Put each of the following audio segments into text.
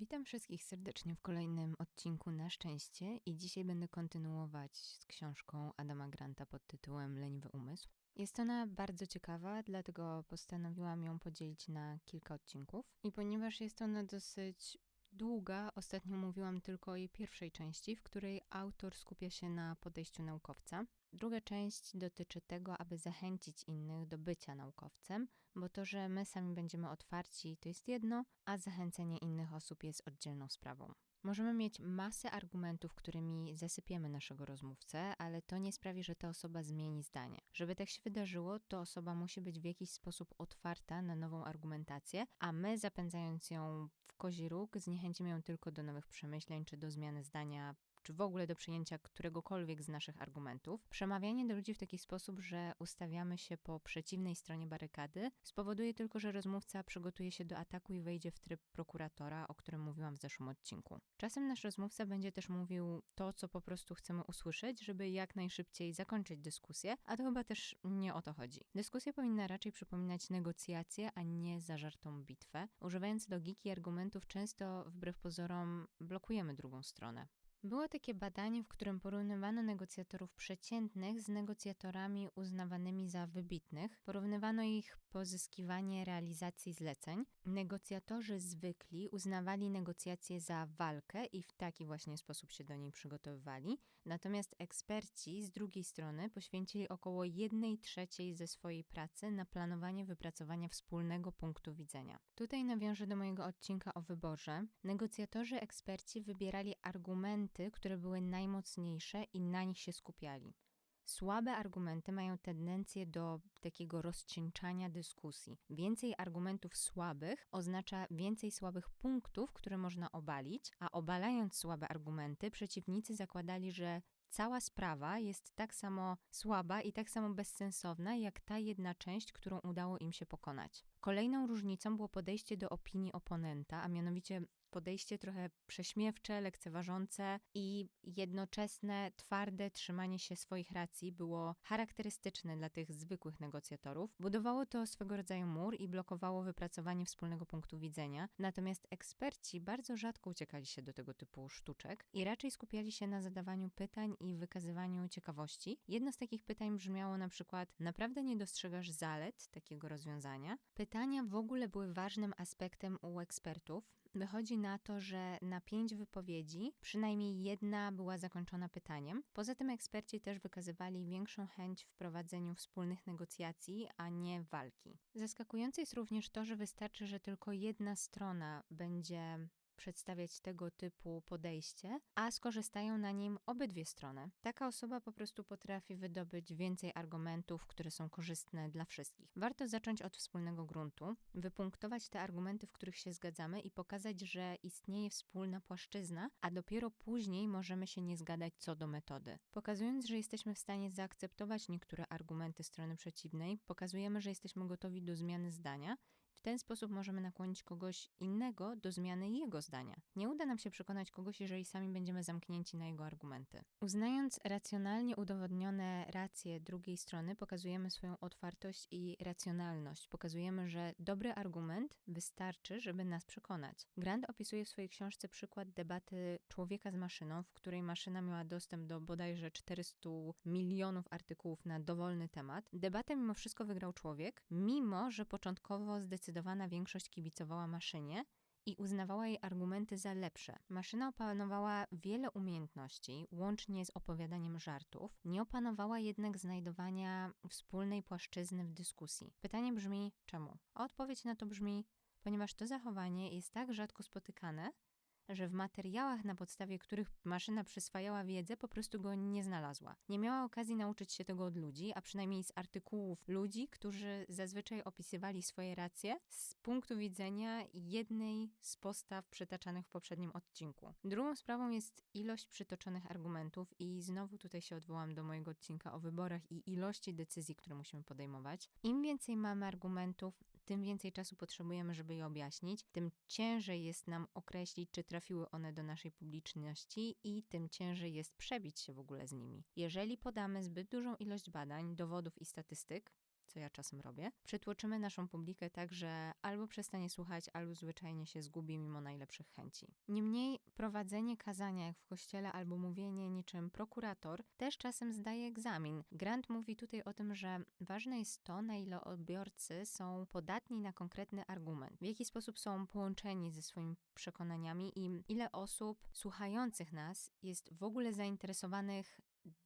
Witam wszystkich serdecznie w kolejnym odcinku Na Szczęście i dzisiaj będę kontynuować z książką Adama Granta pod tytułem Leniwy Umysł. Jest ona bardzo ciekawa, dlatego postanowiłam ją podzielić na kilka odcinków. I ponieważ jest ona dosyć długa, ostatnio mówiłam tylko o jej pierwszej części, w której autor skupia się na podejściu naukowca. Druga część dotyczy tego, aby zachęcić innych do bycia naukowcem, bo to, że my sami będziemy otwarci, to jest jedno, a zachęcenie innych osób jest oddzielną sprawą. Możemy mieć masę argumentów, którymi zasypiemy naszego rozmówcę, ale to nie sprawi, że ta osoba zmieni zdanie. Żeby tak się wydarzyło, to osoba musi być w jakiś sposób otwarta na nową argumentację, a my zapędzając ją w kozi róg, zniechęcimy ją tylko do nowych przemyśleń czy do zmiany zdania czy w ogóle do przyjęcia któregokolwiek z naszych argumentów. Przemawianie do ludzi w taki sposób, że ustawiamy się po przeciwnej stronie barykady, spowoduje tylko, że rozmówca przygotuje się do ataku i wejdzie w tryb prokuratora, o którym mówiłam w zeszłym odcinku. Czasem nasz rozmówca będzie też mówił to, co po prostu chcemy usłyszeć, żeby jak najszybciej zakończyć dyskusję, a to chyba też nie o to chodzi. Dyskusja powinna raczej przypominać negocjacje, a nie zażartą bitwę. Używając logiki argumentów, często wbrew pozorom blokujemy drugą stronę. Było takie badanie, w którym porównywano negocjatorów przeciętnych z negocjatorami uznawanymi za wybitnych. Porównywano ich pozyskiwanie realizacji zleceń. Negocjatorzy zwykli uznawali negocjacje za walkę i w taki właśnie sposób się do niej przygotowywali. Natomiast eksperci z drugiej strony poświęcili około 1 trzeciej ze swojej pracy na planowanie wypracowania wspólnego punktu widzenia. Tutaj nawiążę do mojego odcinka o wyborze. Negocjatorzy eksperci wybierali argumenty, argumenty, które były najmocniejsze i na nich się skupiali. Słabe argumenty mają tendencję do takiego rozcieńczania dyskusji. Więcej argumentów słabych oznacza więcej słabych punktów, które można obalić, a obalając słabe argumenty, przeciwnicy zakładali, że cała sprawa jest tak samo słaba i tak samo bezsensowna, jak ta jedna część, którą udało im się pokonać. Kolejną różnicą było podejście do opinii oponenta, a mianowicie podejście trochę prześmiewcze, lekceważące i jednoczesne, twarde trzymanie się swoich racji było charakterystyczne dla tych zwykłych negocjatorów. Budowało to swego rodzaju mur i blokowało wypracowanie wspólnego punktu widzenia, natomiast eksperci bardzo rzadko uciekali się do tego typu sztuczek i raczej skupiali się na zadawaniu pytań i wykazywaniu ciekawości. Jedno z takich pytań brzmiało na przykład: Naprawdę nie dostrzegasz zalet takiego rozwiązania? Pytania w ogóle były ważnym aspektem u ekspertów. Wychodzi na to, że na pięć wypowiedzi przynajmniej jedna była zakończona pytaniem. Poza tym eksperci też wykazywali większą chęć w prowadzeniu wspólnych negocjacji, a nie walki. Zaskakujące jest również to, że wystarczy, że tylko jedna strona będzie przedstawiać tego typu podejście, a skorzystają na nim obydwie strony. Taka osoba po prostu potrafi wydobyć więcej argumentów, które są korzystne dla wszystkich. Warto zacząć od wspólnego gruntu, wypunktować te argumenty, w których się zgadzamy i pokazać, że istnieje wspólna płaszczyzna, a dopiero później możemy się nie zgadać co do metody. Pokazując, że jesteśmy w stanie zaakceptować niektóre argumenty strony przeciwnej, pokazujemy, że jesteśmy gotowi do zmiany zdania. W ten sposób możemy nakłonić kogoś innego do zmiany jego zdania. Nie uda nam się przekonać kogoś, jeżeli sami będziemy zamknięci na jego argumenty. Uznając racjonalnie udowodnione racje drugiej strony, pokazujemy swoją otwartość i racjonalność. Pokazujemy, że dobry argument wystarczy, żeby nas przekonać. Grant opisuje w swojej książce przykład debaty człowieka z maszyną, w której maszyna miała dostęp do bodajże 400 milionów artykułów na dowolny temat. Debatę mimo wszystko wygrał człowiek, mimo że początkowo zdecydowana większość kibicowała maszynie, i uznawała jej argumenty za lepsze. Maszyna opanowała wiele umiejętności, łącznie z opowiadaniem żartów, nie opanowała jednak znajdowania wspólnej płaszczyzny w dyskusji. Pytanie brzmi czemu? A odpowiedź na to brzmi, ponieważ to zachowanie jest tak rzadko spotykane, że w materiałach, na podstawie których maszyna przyswajała wiedzę, po prostu go nie znalazła. Nie miała okazji nauczyć się tego od ludzi, a przynajmniej z artykułów ludzi, którzy zazwyczaj opisywali swoje racje z punktu widzenia jednej z postaw przytaczanych w poprzednim odcinku. Drugą sprawą jest ilość przytoczonych argumentów i znowu tutaj się odwołam do mojego odcinka o wyborach i ilości decyzji, które musimy podejmować. Im więcej mamy argumentów, tym więcej czasu potrzebujemy, żeby je objaśnić, tym ciężej jest nam określić, czy trafiły one do naszej publiczności i tym ciężej jest przebić się w ogóle z nimi. Jeżeli podamy zbyt dużą ilość badań, dowodów i statystyk, co ja czasem robię. Przytłoczymy naszą publikę tak, że albo przestanie słuchać, albo zwyczajnie się zgubi mimo najlepszych chęci. Niemniej prowadzenie kazania jak w kościele albo mówienie niczym prokurator też czasem zdaje egzamin. Grant mówi tutaj o tym, że ważne jest to, na ile odbiorcy są podatni na konkretny argument, w jaki sposób są połączeni ze swoimi przekonaniami i ile osób słuchających nas jest w ogóle zainteresowanych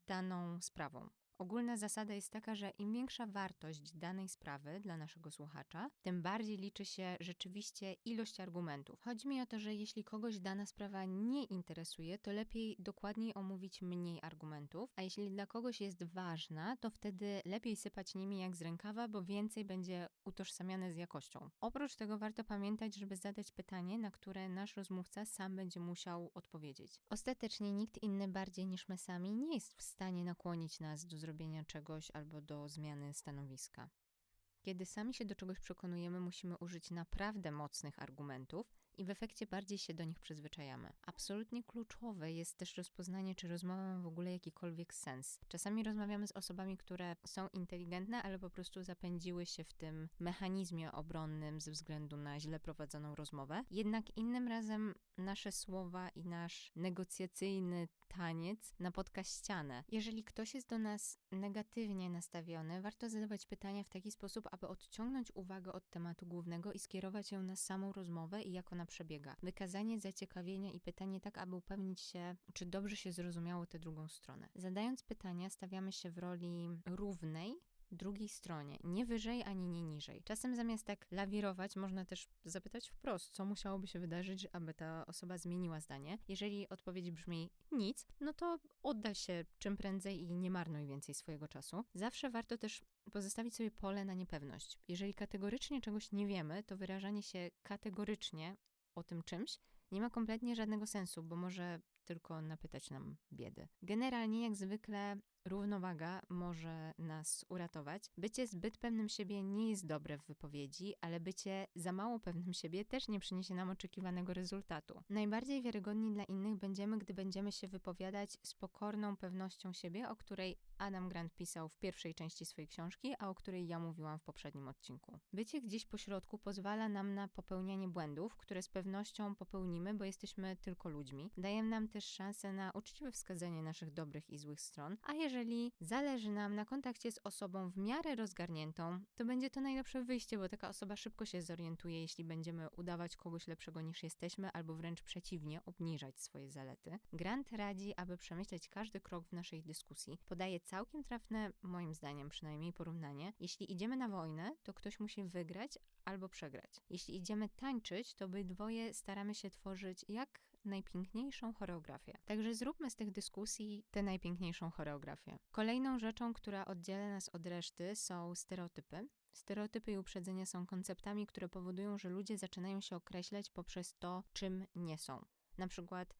daną sprawą. Ogólna zasada jest taka, że im większa wartość danej sprawy dla naszego słuchacza, tym bardziej liczy się rzeczywiście ilość argumentów. Chodzi mi o to, że jeśli kogoś dana sprawa nie interesuje, to lepiej dokładniej omówić mniej argumentów, a jeśli dla kogoś jest ważna, to wtedy lepiej sypać nimi jak z rękawa, bo więcej będzie utożsamiane z jakością. Oprócz tego warto pamiętać, żeby zadać pytanie, na które nasz rozmówca sam będzie musiał odpowiedzieć. Ostatecznie nikt inny bardziej niż my sami nie jest w stanie nakłonić nas do zrobienia czegoś albo do zmiany stanowiska. Kiedy sami się do czegoś przekonujemy, musimy użyć naprawdę mocnych argumentów i w efekcie bardziej się do nich przyzwyczajamy. Absolutnie kluczowe jest też rozpoznanie, czy rozmowa ma w ogóle jakikolwiek sens. Czasami rozmawiamy z osobami, które są inteligentne, ale po prostu zapędziły się w tym mechanizmie obronnym ze względu na źle prowadzoną rozmowę. Jednak innym razem nasze słowa i nasz negocjacyjny taniec napotka ścianę. Jeżeli ktoś jest do nas negatywnie nastawiony, warto zadawać pytania w taki sposób, aby odciągnąć uwagę od tematu głównego i skierować ją na samą rozmowę i jak przebiega. Wykazanie zaciekawienia i pytanie tak, aby upewnić się, czy dobrze się zrozumiało tę drugą stronę. Zadając pytania, stawiamy się w roli równej drugiej stronie, nie wyżej ani nie niżej. Czasem zamiast tak lawirować, można też zapytać wprost, co musiałoby się wydarzyć, aby ta osoba zmieniła zdanie. Jeżeli odpowiedź brzmi nic, no to oddal się czym prędzej i nie marnuj więcej swojego czasu. Zawsze warto też pozostawić sobie pole na niepewność. Jeżeli kategorycznie czegoś nie wiemy, to wyrażanie się kategorycznie o tym czymś nie ma kompletnie żadnego sensu, bo może tylko napytać nam biedy. Generalnie, jak zwykle, równowaga może nas uratować. Bycie zbyt pewnym siebie nie jest dobre w wypowiedzi, ale bycie za mało pewnym siebie też nie przyniesie nam oczekiwanego rezultatu. Najbardziej wiarygodni dla innych będziemy, gdy będziemy się wypowiadać z pokorną pewnością siebie, o której Adam Grant pisał w pierwszej części swojej książki, a o której ja mówiłam w poprzednim odcinku. Bycie gdzieś po środku pozwala nam na popełnianie błędów, które z pewnością popełnimy, bo jesteśmy tylko ludźmi. Daje nam też szansę na uczciwe wskazanie naszych dobrych i złych stron, a jeżeli zależy nam na kontakcie z osobą w miarę rozgarniętą, to będzie to najlepsze wyjście, bo taka osoba szybko się zorientuje, jeśli będziemy udawać kogoś lepszego niż jesteśmy, albo wręcz przeciwnie, obniżać swoje zalety. Grant radzi, aby przemyśleć każdy krok w naszej dyskusji. Podaje całkiem trafne, moim zdaniem przynajmniej, porównanie. Jeśli idziemy na wojnę, to ktoś musi wygrać albo przegrać. Jeśli idziemy tańczyć, to obydwoje staramy się tworzyć jak najpiękniejszą choreografię. Także zróbmy z tych dyskusji tę najpiękniejszą choreografię. Kolejną rzeczą, która oddziela nas od reszty, są stereotypy. Stereotypy i uprzedzenia są konceptami, które powodują, że ludzie zaczynają się określać poprzez to, czym nie są. Na przykład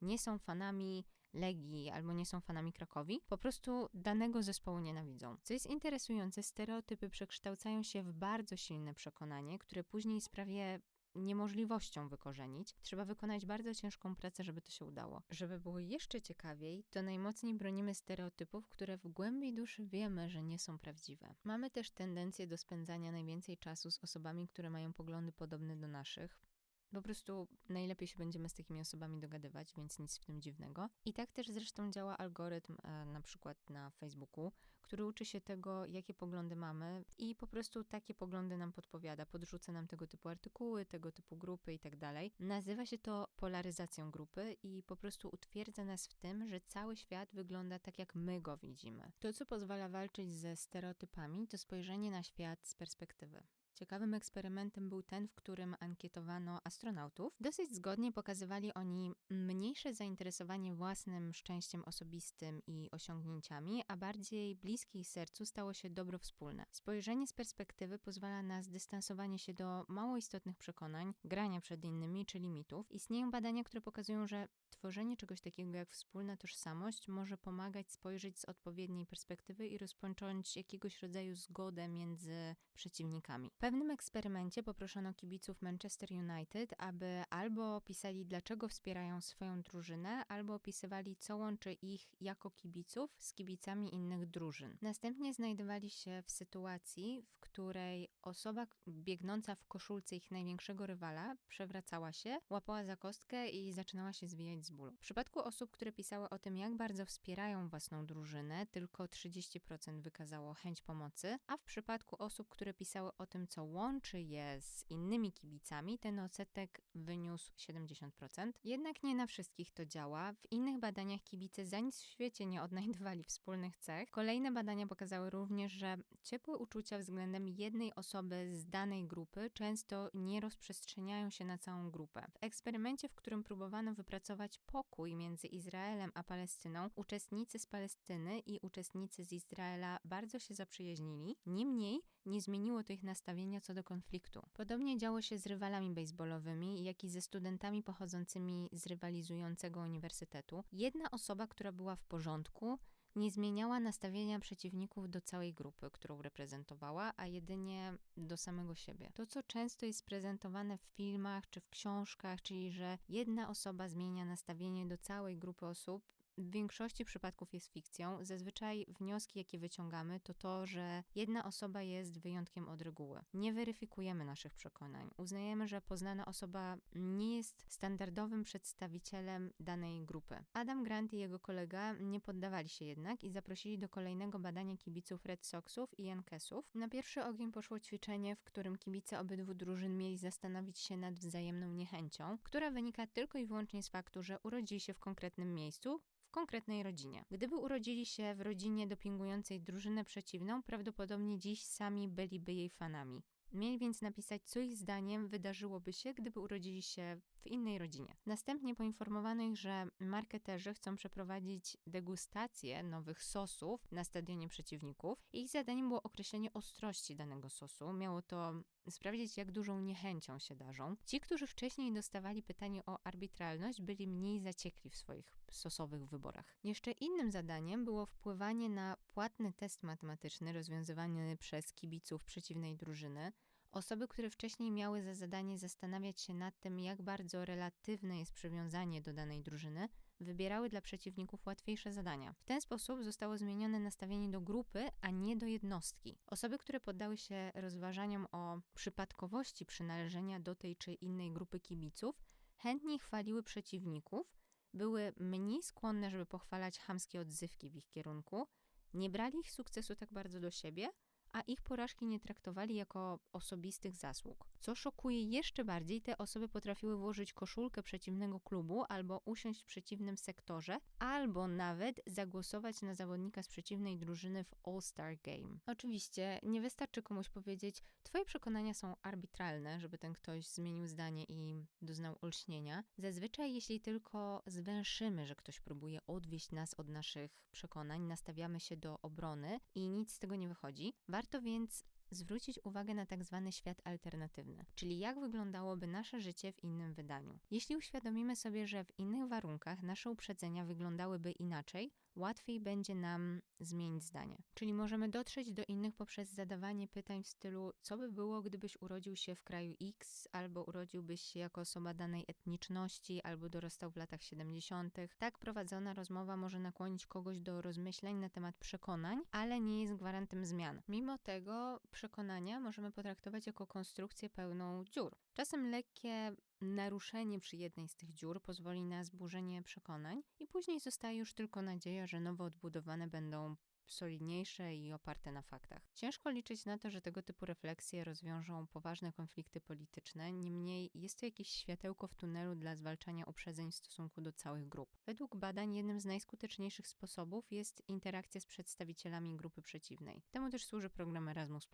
nie są fanami Legii albo nie są fanami Krakowi, po prostu danego zespołu nienawidzą. Co jest interesujące, stereotypy przekształcają się w bardzo silne przekonanie, które później sprawia niemożliwością wykorzenić. Trzeba wykonać bardzo ciężką pracę, żeby to się udało. Żeby było jeszcze ciekawiej, to najmocniej bronimy stereotypów, które w głębi duszy wiemy, że nie są prawdziwe. Mamy też tendencję do spędzania najwięcej czasu z osobami, które mają poglądy podobne do naszych. Po prostu najlepiej się będziemy z takimi osobami dogadywać, więc nic w tym dziwnego. I tak też zresztą działa algorytm e, na przykład na Facebooku, który uczy się tego, jakie poglądy mamy i po prostu takie poglądy nam podpowiada, podrzuca nam tego typu artykuły, tego typu grupy i tak dalej. Nazywa się to polaryzacją grupy i po prostu utwierdza nas w tym, że cały świat wygląda tak, jak my go widzimy. To, co pozwala walczyć ze stereotypami, to spojrzenie na świat z perspektywy. Ciekawym eksperymentem był ten, w którym ankietowano astronautów. Dosyć zgodnie pokazywali oni mniejsze zainteresowanie własnym szczęściem osobistym i osiągnięciami, a bardziej bliskie sercu stało się dobro wspólne. Spojrzenie z perspektywy pozwala na zdystansowanie się do mało istotnych przekonań, grania przed innymi czy limitów. Istnieją badania, które pokazują, że tworzenie czegoś takiego jak wspólna tożsamość może pomagać spojrzeć z odpowiedniej perspektywy i rozpocząć jakiegoś rodzaju zgodę między przeciwnikami pewnym eksperymencie poproszono kibiców Manchester United, aby albo opisali, dlaczego wspierają swoją drużynę, albo opisywali, co łączy ich jako kibiców z kibicami innych drużyn. Następnie znajdowali się w sytuacji, w której osoba biegnąca w koszulce ich największego rywala przewracała się, łapała za kostkę i zaczynała się zwijać z bólu. W przypadku osób, które pisały o tym, jak bardzo wspierają własną drużynę, tylko 30% wykazało chęć pomocy, a w przypadku osób, które pisały o tym, co łączy je z innymi kibicami, ten odsetek wyniósł 70%. Jednak nie na wszystkich to działa. W innych badaniach kibice za nic w świecie nie odnajdywali wspólnych cech. Kolejne badania pokazały również, że ciepłe uczucia względem jednej osoby z danej grupy często nie rozprzestrzeniają się na całą grupę. W eksperymencie, w którym próbowano wypracować pokój między Izraelem a Palestyną, uczestnicy z Palestyny i uczestnicy z Izraela bardzo się zaprzyjaźnili. Niemniej nie zmieniło to ich nastawienia co do konfliktu. Podobnie działo się z rywalami baseballowymi, jak i ze studentami pochodzącymi z rywalizującego uniwersytetu. Jedna osoba, która była w porządku, nie zmieniała nastawienia przeciwników do całej grupy, którą reprezentowała, a jedynie do samego siebie. To, co często jest prezentowane w filmach czy w książkach, czyli że jedna osoba zmienia nastawienie do całej grupy osób, w większości przypadków jest fikcją. Zazwyczaj wnioski, jakie wyciągamy, to to, że jedna osoba jest wyjątkiem od reguły. Nie weryfikujemy naszych przekonań. Uznajemy, że poznana osoba nie jest standardowym przedstawicielem danej grupy. Adam Grant i jego kolega nie poddawali się jednak i zaprosili do kolejnego badania kibiców Red Soxów i Yankeesów. Na pierwszy ogień poszło ćwiczenie, w którym kibice obydwu drużyn mieli zastanowić się nad wzajemną niechęcią, która wynika tylko i wyłącznie z faktu, że urodzili się w konkretnym miejscu, konkretnej rodzinie. Gdyby urodzili się w rodzinie dopingującej drużynę przeciwną, prawdopodobnie dziś sami byliby jej fanami. Mieli więc napisać, co ich zdaniem wydarzyłoby się, gdyby urodzili się w innej rodzinie. Następnie poinformowano ich, że marketerzy chcą przeprowadzić degustację nowych sosów na stadionie przeciwników. Ich zadaniem było określenie ostrości danego sosu. Miało to sprawdzić, jak dużą niechęcią się darzą. Ci, którzy wcześniej dostawali pytanie o arbitralność, byli mniej zaciekli w swoich sosowych wyborach. Jeszcze innym zadaniem było wpływanie na płatny test matematyczny rozwiązywany przez kibiców przeciwnej drużyny. Osoby, które wcześniej miały za zadanie zastanawiać się nad tym, jak bardzo relatywne jest przywiązanie do danej drużyny, wybierały dla przeciwników łatwiejsze zadania. W ten sposób zostało zmienione nastawienie do grupy, a nie do jednostki. Osoby, które poddały się rozważaniom o przypadkowości przynależenia do tej czy innej grupy kibiców, chętniej chwaliły przeciwników, były mniej skłonne, żeby pochwalać chamskie odzywki w ich kierunku, nie brali ich sukcesu tak bardzo do siebie, a ich porażki nie traktowali jako osobistych zasług. Co szokuje jeszcze bardziej, te osoby potrafiły włożyć koszulkę przeciwnego klubu albo usiąść w przeciwnym sektorze, albo nawet zagłosować na zawodnika z przeciwnej drużyny w All-Star Game. Oczywiście nie wystarczy komuś powiedzieć, twoje przekonania są arbitralne, żeby ten ktoś zmienił zdanie i doznał olśnienia. Zazwyczaj jeśli tylko zwęszymy, że ktoś próbuje odwieść nas od naszych przekonań, nastawiamy się do obrony i nic z tego nie wychodzi. Warto więc zwrócić uwagę na tak zwany świat alternatywny, czyli jak wyglądałoby nasze życie w innym wydaniu. Jeśli uświadomimy sobie, że w innych warunkach nasze uprzedzenia wyglądałyby inaczej, łatwiej będzie nam zmienić zdanie. Czyli możemy dotrzeć do innych poprzez zadawanie pytań w stylu: co by było, gdybyś urodził się w kraju X, albo urodziłbyś się jako osoba danej etniczności, albo dorastał w latach 70. Tak prowadzona rozmowa może nakłonić kogoś do rozmyśleń na temat przekonań, ale nie jest gwarantem zmian. Mimo tego, przekonania możemy potraktować jako konstrukcję pełną dziur. Czasem lekkie naruszenie przy jednej z tych dziur pozwoli na zburzenie przekonań, i później zostaje już tylko nadzieja, że nowo odbudowane będą solidniejsze i oparte na faktach. Ciężko liczyć na to, że tego typu refleksje rozwiążą poważne konflikty polityczne, niemniej jest to jakieś światełko w tunelu dla zwalczania uprzedzeń w stosunku do całych grup. Według badań jednym z najskuteczniejszych sposobów jest interakcja z przedstawicielami grupy przeciwnej. Temu też służy program Erasmus+,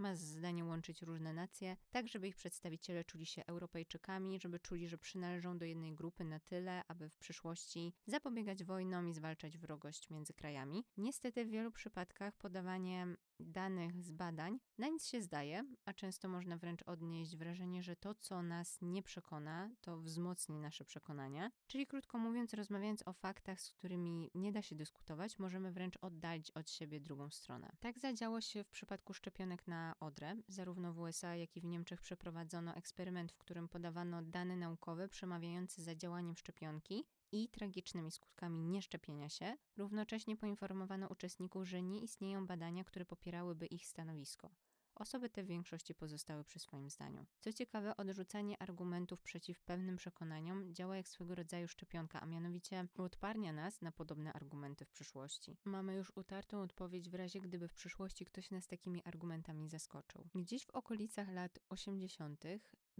ma zdanie łączyć różne nacje, tak żeby ich przedstawiciele czuli się Europejczykami, żeby czuli, że przynależą do jednej grupy na tyle, aby w przyszłości zapobiegać wojnom i zwalczać wrogość między krajami. Niestety w wielu przypadkach podawanie danych z badań na nic się zdaje, a często można wręcz odnieść wrażenie, że to, co nas nie przekona, to wzmocni nasze przekonania. Czyli krótko mówiąc, rozmawiając o faktach, z którymi nie da się dyskutować, możemy wręcz oddalić od siebie drugą stronę. Tak zadziało się w przypadku szczepionek na Odrę. Zarówno w USA, jak i w Niemczech przeprowadzono eksperyment, w którym podawano dane naukowe przemawiające za działaniem szczepionki i tragicznymi skutkami nieszczepienia się. Równocześnie poinformowano uczestników, że nie istnieją badania, które popierałyby ich stanowisko. Osoby te w większości pozostały przy swoim zdaniu. Co ciekawe, odrzucanie argumentów przeciw pewnym przekonaniom działa jak swego rodzaju szczepionka, a mianowicie uodparnia nas na podobne argumenty w przyszłości. Mamy już utartą odpowiedź w razie, gdyby w przyszłości ktoś nas takimi argumentami zaskoczył. Gdzieś w okolicach lat 80.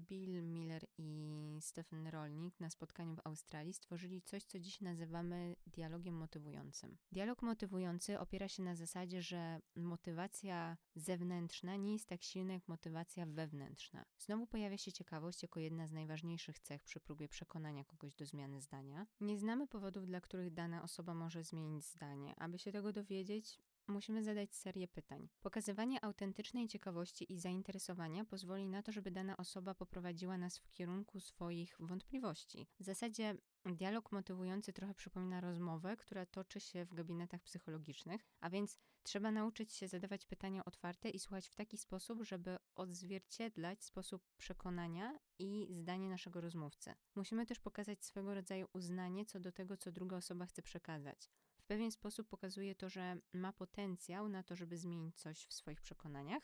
Bill Miller i Stephen Rolnik na spotkaniu w Australii stworzyli coś, co dziś nazywamy dialogiem motywującym. Dialog motywujący opiera się na zasadzie, że motywacja zewnętrzna nie jest tak silna jak motywacja wewnętrzna. Znowu pojawia się ciekawość jako jedna z najważniejszych cech przy próbie przekonania kogoś do zmiany zdania. Nie znamy powodów, dla których dana osoba może zmienić zdanie. Aby się tego dowiedzieć, musimy zadać serię pytań. Pokazywanie autentycznej ciekawości i zainteresowania pozwoli na to, żeby dana osoba poprowadziła nas w kierunku swoich wątpliwości. W zasadzie Dialog motywujący trochę przypomina rozmowę, która toczy się w gabinetach psychologicznych, a więc trzeba nauczyć się zadawać pytania otwarte i słuchać w taki sposób, żeby odzwierciedlać sposób przekonania i zdanie naszego rozmówcy. Musimy też pokazać swego rodzaju uznanie co do tego, co druga osoba chce przekazać. Pewien sposób pokazuje to, że ma potencjał na to, żeby zmienić coś w swoich przekonaniach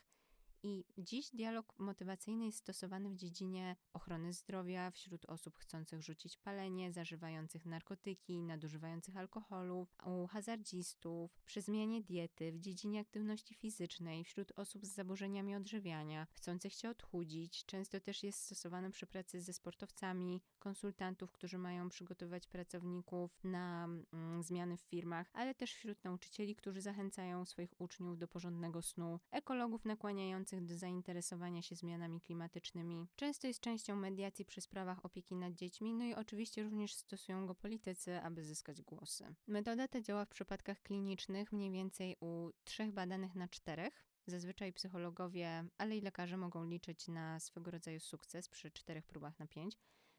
i dziś dialog motywacyjny jest stosowany w dziedzinie ochrony zdrowia wśród osób chcących rzucić palenie, zażywających narkotyki, nadużywających alkoholu, u hazardzistów, przy zmianie diety, w dziedzinie aktywności fizycznej, wśród osób z zaburzeniami odżywiania, chcących się odchudzić. Często też jest stosowany przy pracy ze sportowcami, konsultantów, którzy mają przygotowywać pracowników na mm, zmiany w firmach, ale też wśród nauczycieli, którzy zachęcają swoich uczniów do porządnego snu, ekologów nakłaniających do zainteresowania się zmianami klimatycznymi. Często jest częścią mediacji przy sprawach opieki nad dziećmi, no i oczywiście również stosują go politycy, aby zyskać głosy. Metoda ta działa w przypadkach klinicznych mniej więcej u trzech badanych na czterech. Zazwyczaj psychologowie, ale i lekarze mogą liczyć na swego rodzaju sukces przy czterech próbach na pięć,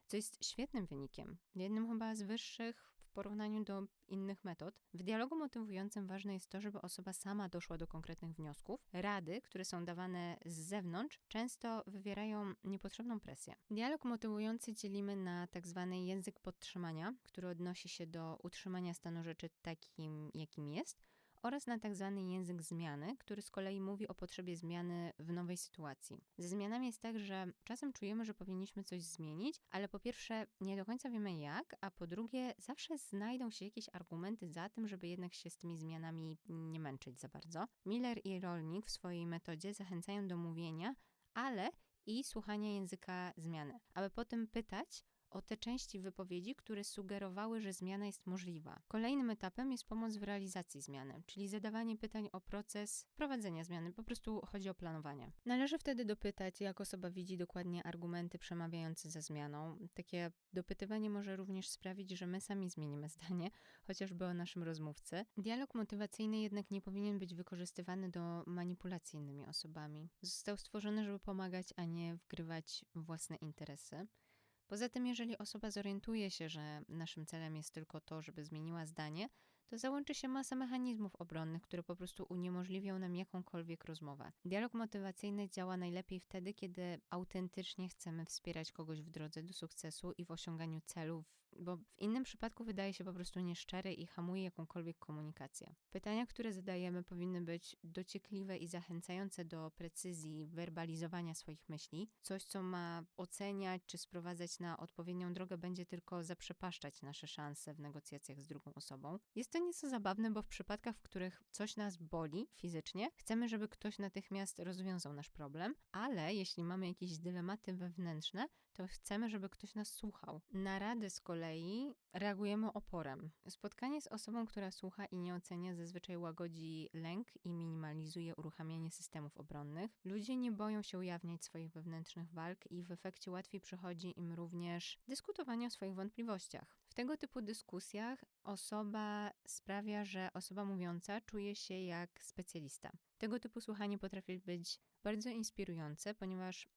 co jest świetnym wynikiem. Jednym chyba z wyższych porównaniu do innych metod. W dialogu motywującym ważne jest to, żeby osoba sama doszła do konkretnych wniosków. Rady, które są dawane z zewnątrz, często wywierają niepotrzebną presję. Dialog motywujący dzielimy na tak zwany język podtrzymania, który odnosi się do utrzymania stanu rzeczy takim, jakim jest, oraz na tak zwany język zmiany, który z kolei mówi o potrzebie zmiany w nowej sytuacji. Ze zmianami jest tak, że czasem czujemy, że powinniśmy coś zmienić, ale po pierwsze nie do końca wiemy jak, a po drugie zawsze znajdą się jakieś argumenty za tym, żeby jednak się z tymi zmianami nie męczyć za bardzo. Miller i Rolnik w swojej metodzie zachęcają do mówienia, ale i słuchania języka zmiany, aby potem pytać, o te części wypowiedzi, które sugerowały, że zmiana jest możliwa. Kolejnym etapem jest pomoc w realizacji zmiany, czyli zadawanie pytań o proces prowadzenia zmiany, po prostu chodzi o planowanie. Należy wtedy dopytać, jak osoba widzi dokładnie argumenty przemawiające za zmianą. Takie dopytywanie może również sprawić, że my sami zmienimy zdanie, chociażby o naszym rozmówcy. Dialog motywacyjny jednak nie powinien być wykorzystywany do manipulacji innymi osobami. Został stworzony, żeby pomagać, a nie wgrywać własne interesy. Poza tym, jeżeli osoba zorientuje się, że naszym celem jest tylko to, żeby zmieniła zdanie, to załączy się masa mechanizmów obronnych, które po prostu uniemożliwią nam jakąkolwiek rozmowę. Dialog motywacyjny działa najlepiej wtedy, kiedy autentycznie chcemy wspierać kogoś w drodze do sukcesu i w osiąganiu celów, bo w innym przypadku wydaje się po prostu nieszczery i hamuje jakąkolwiek komunikację. Pytania, które zadajemy, powinny być dociekliwe i zachęcające do precyzji, werbalizowania swoich myśli. Coś, co ma oceniać czy sprowadzać na odpowiednią drogę, będzie tylko zaprzepaszczać nasze szanse w negocjacjach z drugą osobą. Jest to nieco zabawne, bo w przypadkach, w których coś nas boli fizycznie, chcemy, żeby ktoś natychmiast rozwiązał nasz problem, ale jeśli mamy jakieś dylematy wewnętrzne, to chcemy, żeby ktoś nas słuchał. Na rady z kolei reagujemy oporem. Spotkanie z osobą, która słucha i nie ocenia, zazwyczaj łagodzi lęk i minimalizuje uruchamianie systemów obronnych. Ludzie nie boją się ujawniać swoich wewnętrznych walk i w efekcie łatwiej przychodzi im również dyskutowanie o swoich wątpliwościach. Tego typu dyskusjach osoba sprawia, że osoba mówiąca czuje się jak specjalista. Tego typu słuchanie potrafi być bardzo inspirujące, ponieważ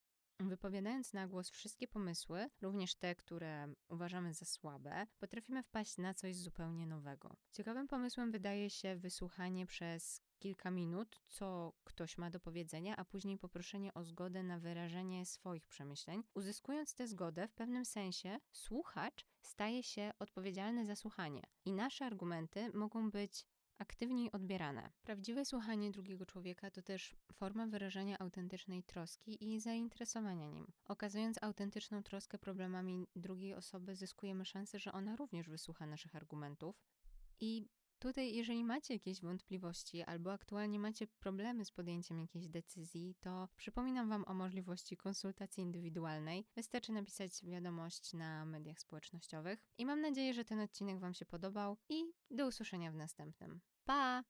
Wypowiadając na głos wszystkie pomysły, również te, które uważamy za słabe, potrafimy wpaść na coś zupełnie nowego. Ciekawym pomysłem wydaje się wysłuchanie przez kilka minut, co ktoś ma do powiedzenia, a później poproszenie o zgodę na wyrażenie swoich przemyśleń. Uzyskując tę zgodę, w pewnym sensie słuchacz staje się odpowiedzialny za słuchanie i nasze argumenty mogą być aktywniej odbierane. Prawdziwe słuchanie drugiego człowieka to też forma wyrażania autentycznej troski i zainteresowania nim. Okazując autentyczną troskę problemami drugiej osoby, zyskujemy szansę, że ona również wysłucha naszych argumentów. I tutaj, jeżeli macie jakieś wątpliwości albo aktualnie macie problemy z podjęciem jakiejś decyzji, to przypominam Wam o możliwości konsultacji indywidualnej. Wystarczy napisać wiadomość na mediach społecznościowych. I mam nadzieję, że ten odcinek Wam się podobał i do usłyszenia w następnym. Pa!